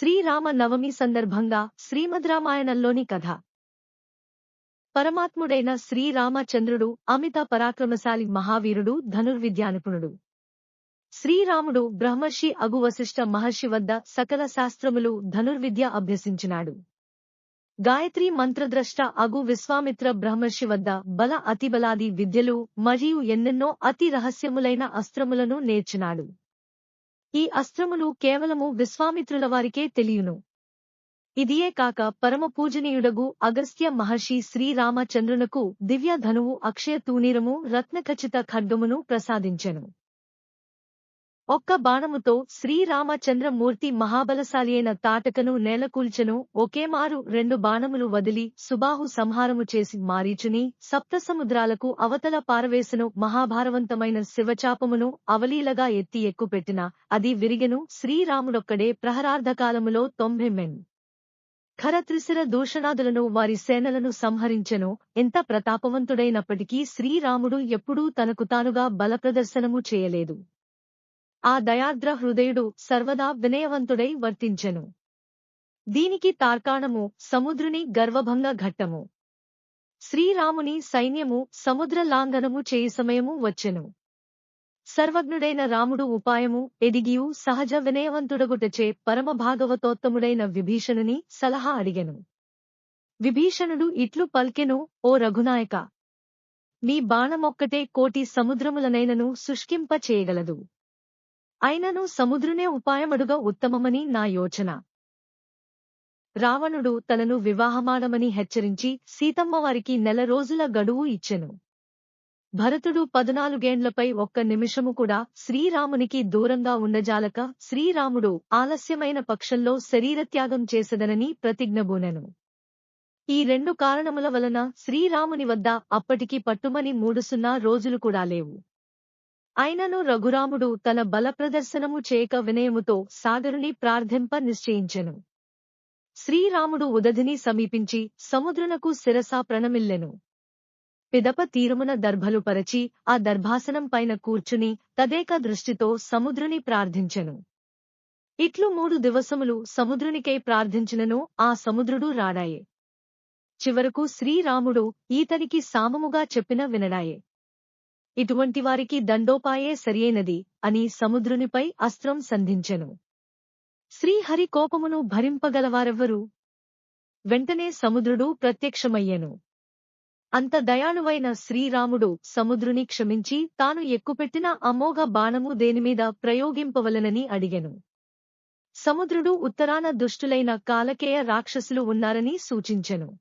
శ్రీరామ నవమి సందర్భంగా శ్రీమద్రామాయణంలోని కథ. పరమాత్ముడైన శ్రీరామచంద్రుడు అమిత పరాక్రమశాలి మహావీరుడు ధనుర్విద్యానిపుణుడు. శ్రీరాముడు బ్రహ్మర్షి అగువశిష్ట మహర్షి వద్ద సకల శాస్త్రములు ధనుర్విద్య అభ్యసించినాడు. గాయత్రి మంత్రద్రష్ట అగు విశ్వామిత్ర బ్రహ్మర్షి వద్ద బల అతిబలాది విద్యలు మరియు ఎన్నెన్నో అతి రహస్యములైన అస్త్రములను నేర్చినాడు. ఈ అస్త్రములు కేవలము విశ్వామిత్రుల వారికే తెలియును. ఇదియే కాక పరమ పూజనీయుడగు అగస్త్య మహర్షి శ్రీరామచంద్రునకు దివ్య ధనువు అక్షయ తూనీరము రత్నఖచిత ఖడ్గమును ప్రసాదించెను. ఒక్క బాణముతో శ్రీరామచంద్రమూర్తి మహాబలశాలి అయిన తాటకను నేలకూల్చెను ఒకేమారు రెండు బాణములు వదిలి సుబాహు సంహారము చేసి మారీచుని సప్తసముద్రాలకు అవతల పారవేసెను మహాభారవంతమైన శివచాపమును అవలీలగా ఎత్తి ఎక్కుపెట్టిన అది విరిగెను శ్రీరాముడొక్కడే ప్రహరార్ధకాలములో తొంభెమ్మెన్ ఖరత్రిశిర దూషణాదులను వారి సేనలను సంహరించెను ఎంత ప్రతాపవంతుడైనప్పటికీ శ్రీరాముడు ఎప్పుడూ తనకు తానుగా బలప్రదర్శనము చేయలేదు. ఆ దయాద్ర హృదయుడు సర్వదా వినయవంతుడై వర్తించెను. దీనికి తార్కాణము సముద్రుని గర్వభంగ ఘట్టము. శ్రీరాముని సైన్యము సముద్ర లాంఘనము చేయి సమయము వచ్చెను. సర్వజ్ఞుడైన రాముడు ఉపాయము ఎదిగియు సహజ వినయవంతుడగుటచే పరమ భాగవతోత్తముడైన విభీషణుని సలహా అడిగెను. విభీషణుడు ఇట్లు పల్కెను ఓ రఘునాయక! నీ బాణమొక్కటే కోటి సముద్రములనైనను శుష్కింప చేయగలదు అయినను సముద్రునే ఉపాయమడుగా ఉత్తమమని నా యోచన. రావణుడు తనను వివాహమాడమని హెచ్చరించి సీతమ్మవారికి నెల రోజుల గడువు ఇచ్చెను. భరతుడు పదునాలుగేండ్లపై ఒక్క నిమిషము కూడా శ్రీరామునికి దూరంగా ఉండజాలక శ్రీరాముడు ఆలస్యమైన పక్షంలో శరీరత్యాగం చేసదనని ప్రతిజ్ఞబూనెను ఈ రెండు కారణముల వలన శ్రీరాముని వద్ద అప్పటికి పట్టుమని మూడుసున్నా రోజులు కూడా లేవు. అయినను రఘురాముడు తన బలప్రదర్శనము చేయక వినయముతో సాగరుని ప్రార్థింప నిశ్చయించెను. శ్రీరాముడు ఉదధిని సమీపించి సముద్రునకు శిరసా ప్రణమిల్లెను. పిదప తీరమున దర్భలు పరచి ఆ దర్భాసనం పైన కూర్చుని తదేక దృష్టితో సముద్రుని ప్రార్థించెను. ఇట్లు మూడు దివసములు సముద్రునికై ప్రార్థించినను ఆ సముద్రుడు రాడాయే. చివరకు శ్రీరాముడు ఈతనికి సామముగా చెప్పిన వినడాయే. ఇటువంటి వారికి దండోపాయే సరియైనది అని సముద్రునిపై అస్త్రం సంధించెను. శ్రీహరి కోపమును భరింపగలవారెవ్వరు? వెంటనే సముద్రుడు ప్రత్యక్షమయ్యెను. అంత దయాళువైన శ్రీరాముడు సముద్రుని క్షమించి తాను ఎక్కుపెట్టిన అమోఘ బాణము దేనిమీద ప్రయోగింపవలనని అడిగెను. సముద్రుడు ఉత్తరాన దుష్టులైన కాలకేయ రాక్షసులు ఉన్నారని సూచించెను.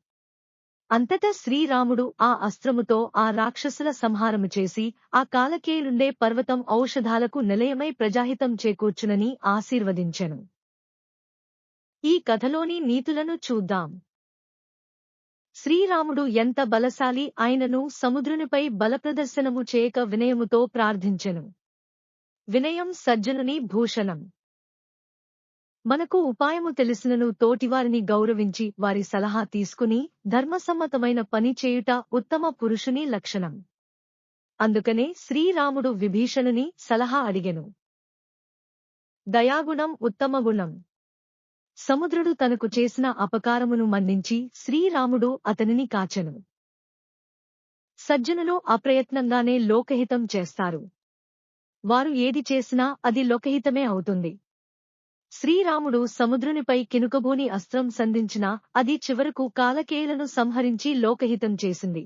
అంతటా శ్రీరాముడు ఆ అస్త్రముతో ఆ రాక్షసుల సంహారము చేసి ఆ కాలకేయులుండే పర్వతం ఔషధాలకు నిలయమై ప్రజాహితం చేకూర్చునని ఆశీర్వదించెను. ఈ కథలోని నీతులను చూద్దాం. శ్రీరాముడు ఎంత బలశాలి ఆయనను సముద్రునిపై బలప్రదర్శనము చేయక వినయముతో ప్రార్థించెను. వినయం సజ్జనుని భూషణం. మనకు ఉపాయము తెలిసినను తోటివారిని గౌరవించి వారి సలహా తీసుకుని ధర్మసమ్మతమైన పని చేయుట ఉత్తమ పురుషుని లక్షణం. అందుకనే శ్రీరాముడు విభీషణుని సలహా అడిగెను. దయాగుణం ఉత్తమ గుణం. సముద్రుడు తనకు చేసిన అపకారమును మన్నించి శ్రీరాముడు అతనిని కాచెను. సజ్జనులు అప్రయత్నంగానే లోకహితం చేస్తారు. వారు ఏది చేసినా అది లోకహితమే అవుతుంది. శ్రీరాముడు సముద్రునిపై కినుకబోని అస్త్రం సంధించినా అది చివరకు కాలకేయులను సంహరించి లోకహితం చేసింది.